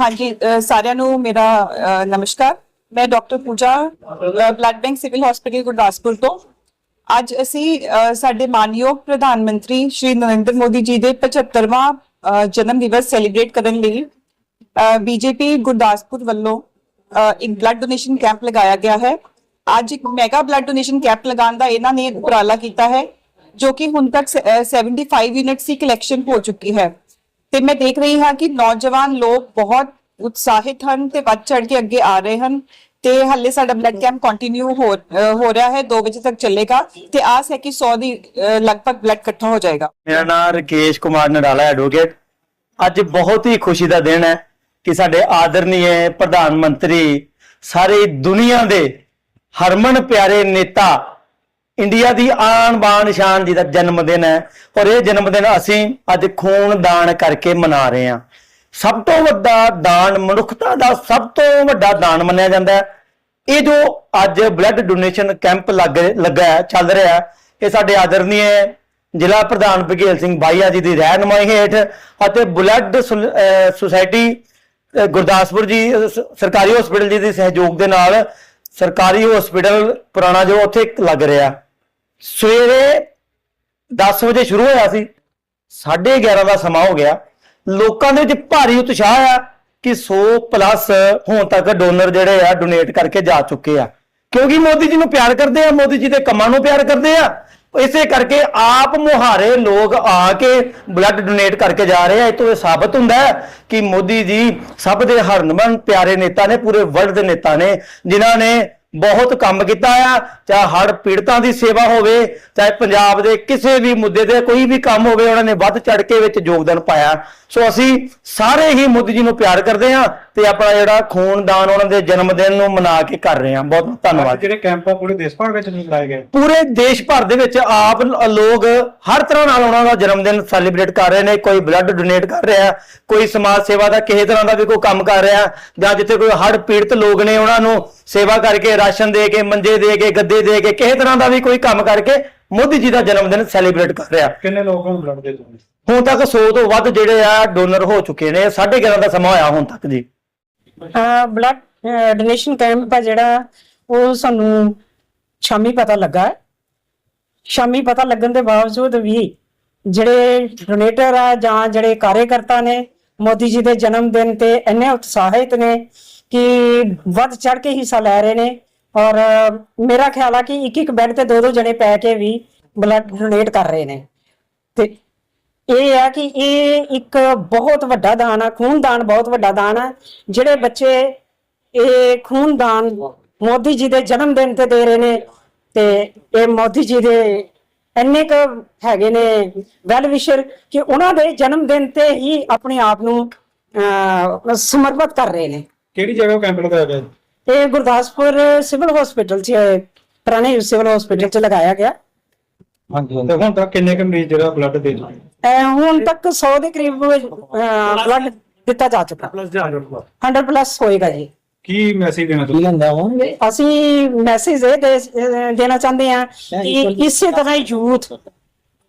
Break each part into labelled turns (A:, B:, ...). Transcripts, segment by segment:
A: ਹਾਂਜੀ ਸਾਰਿਆਂ ਨੂੰ ਮੇਰਾ ਨਮਸਕਾਰ। ਮੈਂ doctor Pooja blood bank civil hospital Gurdaspur ਤੋਂ। ਅੱਜ ਅਸੀਂ ਸਾਡੇ ਮਾਨਯੋਗ ਪ੍ਰਧਾਨ ਮੰਤਰੀ ਸ਼੍ਰੀ ਨਰਿੰਦਰ ਮੋਦੀ ਜੀ ਦੇ 75ਵਾਂ ਜਨਮ ਦਿਵਸ ਸੈਲੀਬ੍ਰੇਟ ਕਰਨ ਲਈ ਬੀਜੇਪੀ ਗੁਰਦਾਸਪੁਰ ਵੱਲੋਂ ਇੱਕ ਬਲੱਡ ਡੋਨੇਸ਼ਨ ਕੈਂਪ ਲਗਾਇਆ ਗਿਆ ਹੈ। ਅੱਜ ਇੱਕ ਮੈਗਾ ਬਲੱਡ ਡੋਨੇਸ਼ਨ ਕੈਂਪ ਲਗਾਉਣ ਦਾ ਇਹਨਾਂ ਨੇ ਉਪਰਾਲਾ ਕੀਤਾ ਹੈ, ਜੋ ਕਿ ਹੁਣ ਤੱਕ ਸ- ਅਹ 75 ਯੂਨਿਟਸ ਦੀ ਕਲੈਕਸ਼ਨ ਹੋ ਚੁੱਕੀ ਹੈ। ਤੇ ਮੈਂ ਦੇਖ ਰਹੀ ਹਾਂ ਕਿ ਨੌਜਵਾਨ ਲੋਕ ਬਹੁਤ ਉਤਸ਼ਾਹਿਤ ਹਨ ਤੇ ਵੱਧ ਚੜ ਕੇ ਅੱਗੇ ਆ ਰਹੇ ਹਨ ਤੇ ਹੱਲੇ ਸਾਡਾ ਬਲੱਡ ਕੈਂਪ ਕੰਟੀਨਿਊ ਹੋ ਹੋ ਰਿਹਾ ਹੈ 2 ਵਜੇ ਤੱਕ ਚੱਲੇਗਾ ਤੇ ਆਸ ਹੈ ਕਿ 100 ਦੀ ਲਗਭਗ ਬਲੱਡ ਇਕੱਠਾ ਹੋ ਜਾਏਗਾ।
B: ਮੇਰਾ ਨਾਮ ਰਕੇਸ਼ ਕੁਮਾਰ ਨਡਾਲਾ ਐਡਵੋਕੇਟ ਅੱਜ ਬਹੁਤ ਹੀ ਖੁਸ਼ੀ ਦਾ ਦਿਨ ਹੈ ਕਿ ਸਾਡੇ ਆਦਰਨੀय ਪ੍ਰਧਾਨ ਮੰਤਰੀ, ਸਾਰੀ ਦੁਨੀਆ ਦੇ ਹਰਮਨ ਪਿਆਰੇ ਨੇਤਾ ਇੰਡੀਆ ਦੀ ਆਣ ਬਾਨ ਸ਼ਾਨ ਜੀ ਦਾ ਜਨਮ ਦਿਨ ਹੈ। ਔਰ ਇਹ ਜਨਮ ਦਿਨ ਅਸੀਂ ਅੱਜ ਖੂਨ ਦਾਨ ਕਰਕੇ ਮਨਾ ਰਹੇ ਹਾਂ। ਸਭ ਤੋਂ ਵੱਡਾ ਦਾਨ ਮਨੁੱਖਤਾ ਦਾ ਸਭ ਤੋਂ ਵੱਡਾ ਦਾਨ ਮੰਨਿਆ ਜਾਂਦਾ ਹੈ। ਇਹ ਜੋ ਅੱਜ ਬਲੱਡ ਡੋਨੇਸ਼ਨ ਕੈਂਪ ਲੱਗ ਲੱਗਾ ਹੈ, ਚੱਲ ਰਿਹਾ ਇਹ ਸਾਡੇ ਆਦਰਨੀय ਜ਼ਿਲ੍ਹਾ ਪ੍ਰਧਾਨ ਬਘੇਲ ਸਿੰਘ ਬਾਈਆ ਜੀ ਦੀ ਰਹਿਨਮਾਈ ਹੇਠ ਅਤੇ ਬਲੱਡ ਸੁਲ- ਸੁਸਾਇਟੀ ਗੁਰਦਾਸਪੁਰ ਜੀ ਸਰਕਾਰੀ ਹਸਪੀਟਲ ਜੀ ਦੇ ਸਹਿਯੋਗ ਦੇ ਨਾਲ ਸਰਕਾਰੀ ਹਸਪੀਟਲ ਪੁਰਾਣਾ ਜੋ ਉੱਥੇ ਲੱਗ ਰਿਹਾ ਸਵੇਰੇ 10 ਵਜੇ ਸ਼ੁਰੂ ਹੋਇਆ ਸੀ 11:30 ਦਾ ਸਮਾਂ ਹੋ ਗਿਆ। ਲੋਕਾਂ ਦੇ ਵਿੱਚ ਭਾਰੀ ਉਤਸ਼ਾਹ ਆ ਕਿ 100 ਪਲੱਸ ਹੁਣ ਤੱਕ ਡੋਨਰ ਜਿਹੜੇ ਆ ਡੋਨੇਟ ਕਰਕੇ ਜਾ ਚੁੱਕੇ ਆ। ਕਿਉਂਕਿ ਮੋਦੀ ਜੀ ਨੂੰ ਪਿਆਰ ਕਰਦੇ ਆ, ਮੋਦੀ ਜੀ ਦੇ ਕੰਮਾਂ ਨੂੰ ਪਿਆਰ ਕਰਦੇ ਆ। ਇਸੇ ਕਰਕੇ ਆਪ ਮੁਹਾਰੇ ਲੋਕ ਆ ਕੇ ਬਲੱਡ ਡੋਨੇਟ ਕਰਕੇ ਜਾ ਰਹੇ ਆ। ਇਹ ਤੋਂ ਇਹ ਸਾਬਤ ਹੁੰਦਾ ਹੈ ਕਿ ਮੋਦੀ ਜੀ ਸਭ ਦੇ ਹਰਮਨ ਪਿਆਰੇ ਨੇਤਾ ਨੇ, ਪੂਰੇ ਵਰਲਡ ਦੇ ਨੇਤਾ ਨੇ, ਜਿਨ੍ਹਾਂ ਨੇ ਬਹੁਤ ਕੰਮ ਕੀਤਾ ਆ ਚਾਹੇ ਹੜ ਪੀੜਤਾਂ ਦੀ ਸੇਵਾ ਹੋਵੇ ਚਾਹੇ ਪੰਜਾਬ ਦੇ ਕਿਸੇ ਵੀ ਮੁੱਦੇ ਤੇ ਕੋਈ ਵੀ ਕੰਮ ਹੋਵੇ ਉਹਨਾਂ ਨੇ ਵੱਧ ਚੜ ਕੇ ਵਿੱਚ ਯੋਗਦਾਨ ਪਾਇਆ। ਸੋ ਅਸੀਂ ਸਾਰੇ ਹੀ ਮੋਦੀ ਜੀ ਨੂੰ ਪਿਆਰ ਕਰਦੇ ਹਾਂ ਤੇ ਆਪਣਾ ਜਿਹੜਾ ਖੂਨਦਾਨ ਉਹਨਾਂ ਦੇ ਜਨਮ ਦਿਨ ਨੂੰ ਮਨਾ ਕੇ ਕਰ ਰਹੇ ਹਾਂ। ਬਹੁਤ ਬਹੁਤ ਧੰਨਵਾਦ।
C: ਜਿਹੜੇ ਕੈਂਪ ਆ ਪੂਰੇ ਦੇਸ਼ ਭਰ ਵਿੱਚ ਲਾਏ ਗਏ।
B: ਪੂਰੇ ਦੇਸ਼ ਭਰ ਦੇ ਵਿੱਚ ਆਪ ਲੋਕ ਹਰ ਤਰ੍ਹਾਂ ਨਾਲ ਉਹਨਾਂ ਦਾ ਜਨਮ ਦਿਨ ਸੈਲੀਬ੍ਰੇਟ ਕਰ ਰਹੇ ਨੇ ਕੋਈ ਬਲੱਡ ਡੋਨੇਟ ਕਰ ਰਿਹਾ ਕੋਈ ਸਮਾਜ ਸੇਵਾ ਦਾ ਕਿਸੇ ਤਰ੍ਹਾਂ ਦਾ ਵੀ ਕੋਈ ਕੰਮ ਕਰ ਰਿਹਾ ਜਾਂ ਜਿੱਥੇ ਕੋਈ ਹੜ੍ਹ ਪੀੜਤ ਲੋਕ ਨੇ ਉਹਨਾਂ ਨੂੰ ਸੇਵਾ ਕਰਕੇ ਰਾਸ਼ਨ ਦੇ ਕੇ ਮੰਜੇ ਦੇ ਕੇ ਗੱਦੇ ਦੇ ਕੇ ਕਿਸੇ ਤਰ੍ਹਾਂ ਦਾ ਵੀ ਕੋਈ ਕੰਮ ਕਰਕੇ ਮੋਦੀ ਜੀ ਦਾ ਜਨਮ ਦਿਨ ਸੈਲੀਬ੍ਰੇਟ ਕਰ ਰਿਹਾ।
C: ਕਿੰਨੇ ਲੋਕ ਹੁਣ ਬਲੱਡ ਦੇ ਦੋਗੇ
B: ਹੁਣ ਤੱਕ 100 ਤੋਂ ਵੱਧ ਜਿਹੜੇ ਆ ਡੋਨਰ ਹੋ ਚੁੱਕੇ ਨੇ 11:30 ਦਾ ਸਮਾਂ ਹੋਇਆ ਹੁਣ ਤੱਕ ਜੀ।
D: ਬਲੱਡ ਡੋਨੇਸ਼ਨ ਕੈਂਪ ਆ ਜਿਹੜਾ ਉਹ ਸਾਨੂੰ ਸ਼ਾਮੀ ਪਤਾ ਲੱਗਾ। ਸ਼ਾਮੀ ਪਤਾ ਲੱਗਣ ਦੇ ਬਾਵਜੂਦ ਵੀ ਜਿਹੜੇ ਡੋਨੇਟਰ ਆ ਜਾਂ ਜਿਹੜੇ ਕਾਰਜਕਰਤਾ ਨੇ ਮੋਦੀ ਜੀ ਦੇ ਜਨਮ ਦਿਨ ਤੇ ਇੰਨੇ ਉਤਸ਼ਾਹਿਤ ਨੇ ਕਿ ਵੱਧ ਚੜ ਕੇ ਹਿੱਸਾ ਲੈ ਰਹੇ ਨੇ ਔਰ ਮੇਰਾ ਖਿਆਲ ਆ ਕਿ ਇੱਕ ਇੱਕ ਬੈੱਡ ਤੇ ਦੋ ਦੋ ਜਣੇ ਪੈ ਕੇ ਵੀ ਬਲੱਡ ਡੋਨੇਟ ਕਰ ਰਹੇ ਨੇ। ਤੇ ਇਹ ਆ ਕਿ ਇਹ ਇੱਕ ਬਹੁਤ ਵੱਡਾ ਦਾਨ ਆ ਖੂਨਦਾਨ ਬਹੁਤ ਵੱਡਾ ਦਾਨ ਆ ਜਿਹੜੇ ਬੱਚੇ ਇਹ ਖੂਨਦਾਨ ਮੋਦੀ ਜੀ ਦੇ ਜਨਮ ਦਿਨ ਤੇ ਦੇ ਰਹੇ ਨੇ ਤੇ ਇਹ ਮੋਦੀ ਜੀ ਦੇ ਇੰਨੇ ਕੁ ਹੈਗੇ ਨੇ ਵੈਲ ਵਿਸ਼ਰ ਕਿ ਉਹਨਾਂ ਦੇ ਜਨਮ ਦਿਨ ਤੇ ਹੀ ਆਪਣੇ ਆਪ ਨੂੰ ਅਹ, ਸਮਰਪਿਤ ਕਰ ਰਹੇ ਨੇ।
C: ਕਿਹੜੀ ਜਗ੍ਹਾ ਕੈਂਪ ਲਗਾਇਆ ਗਿਆ
D: ਇਹ ਗੁਰਦਾਸਪੁਰ ਸਿਵਲ ਹਸਪੀਟਲ 'ਚ ਪੁਰਾਣੇ ਸਿਵਲ ਹਸਪੀਟਲ 'ਚ ਲਗਾਇਆ ਗਿਆ।
C: ਹਾਂਜੀ ਤੇ ਹੁਣ ਤੱਕ ਕਿੰਨੇ ਕੁ ਮਰੀਜ਼ ਜਿਹੜਾ ਬਲੱਡ ਦੇ ਚੁੱਕੇ
D: ਅਹ, ਹੁਣ ਤੱਕ 100 ਦੇ ਕਰੀਬ ਬਲੱਡ ਦਿੱਤਾ ਜਾ ਚੁੱਕਾ।
C: ਪਲੱਸ ਦੇ
D: 100 ਪਲੱਸ ਹੋਏਗਾ ਜੀ।
C: ਕੀ ਮੈਸੇਜ ਦੇਣਾ ਚਾਹੁੰਦੇ?
D: ਅਸੀਂ ਮੈਸੇਜ ਇਹ ਦੇ- ਅਹ ਦੇਣਾ ਚਾਹੁੰਦੇ ਹਾਂ ਕਿ ਇਸੇ ਤਰ੍ਹਾਂ ਹੀ ਯੂਥ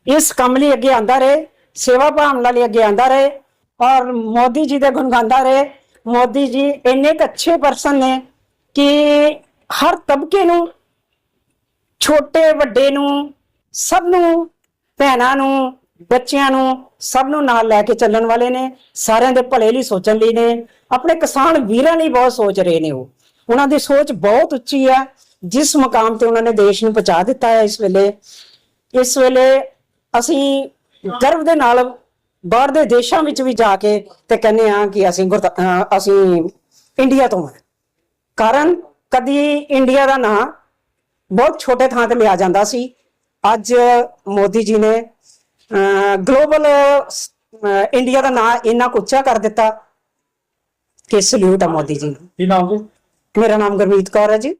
D: ਇਸ ਕੰਮ ਲਈ ਅੱਗੇ ਆਂਦਾ ਰਹੇ ਸੇਵਾ ਭਾਵਨਾ ਲਈ ਅੱਗੇ ਆਂਦਾ ਰਹੇ ਔਰ ਮੋਦੀ ਜੀ ਦੇ ਗੁਣ ਗਾਉਂਦਾ ਰਹੇ। ਮੋਦੀ ਜੀ ਇੰਨੇ ਕੁ ਅੱਛੇ ਪਰਸਨ ਨੇ ਕਿ ਹਰ ਤਬਕੇ ਨੂੰ, ਛੋਟੇ ਵੱਡੇ ਨੂੰ, ਸਭ ਨੂੰ, ਭੈਣਾਂ ਨੂੰ, ਬੱਚਿਆਂ ਨੂੰ ਸਭ ਨੂੰ ਨਾਲ ਲੈ ਕੇ ਚੱਲਣ ਵਾਲੇ ਨੇ, ਸਾਰਿਆਂ ਦੇ ਭਲੇ ਲਈ ਸੋਚਣ ਲਈ ਨੇ, ਆਪਣੇ ਕਿਸਾਨ ਵੀਰਾਂ ਲਈ ਬਹੁਤ ਸੋਚ ਰਹੇ ਨੇ ਉਹ। ਉਹਨਾਂ ਦੀ ਸੋਚ ਬਹੁਤ ਉੱਚੀ ਹੈ ਜਿਸ ਮਕਾਮ ਤੇ ਉਹਨਾਂ ਨੇ ਦੇਸ਼ ਨੂੰ ਪਹੁੰਚਾ ਦਿੱਤਾ ਹੈ ਇਸ ਵੇਲੇ। ਇਸ ਵੇਲੇ ਅਸੀਂ ਗਰਵ ਦੇ ਨਾਲ ਬਾਹਰ ਦੇ ਦੇਸ਼ਾਂ ਵਿੱਚ ਵੀ ਜਾ ਕੇ ਤੇ ਕਹਿੰਦੇ ਆ ਕਿ ਅਸੀਂ ਅਸੀਂ ਇੰਡੀਆ ਤੋਂ ਹਾਂ। ਕਾਰਨ ਕਦੀ ਇੰਡੀਆ ਦਾ ਨਾਂ ਬਹੁਤ ਛੋਟੇ ਥਾਂ ਤੇ ਲਿਆ ਜਾਂਦਾ ਸੀ। ਅੱਜ ਮੋਦੀ ਜੀ ਨੇ ਗਲੋਬਲ ਇੰਡੀਆ ਦਾ ਨਾਂ ਇੰਨਾ ਉੱਚਾ ਕਰ ਦਿੱਤਾ ਕਿ ਸਲੂਟ ਹੈ ਮੋਦੀ ਜੀ ਨੂੰ।
C: ਕੀ ਨਾਮ ਜੀ?
D: ਮੇਰਾ ਨਾਮ ਗੁਰਮੀਤ ਕੌਰ ਹੈ ਜੀ।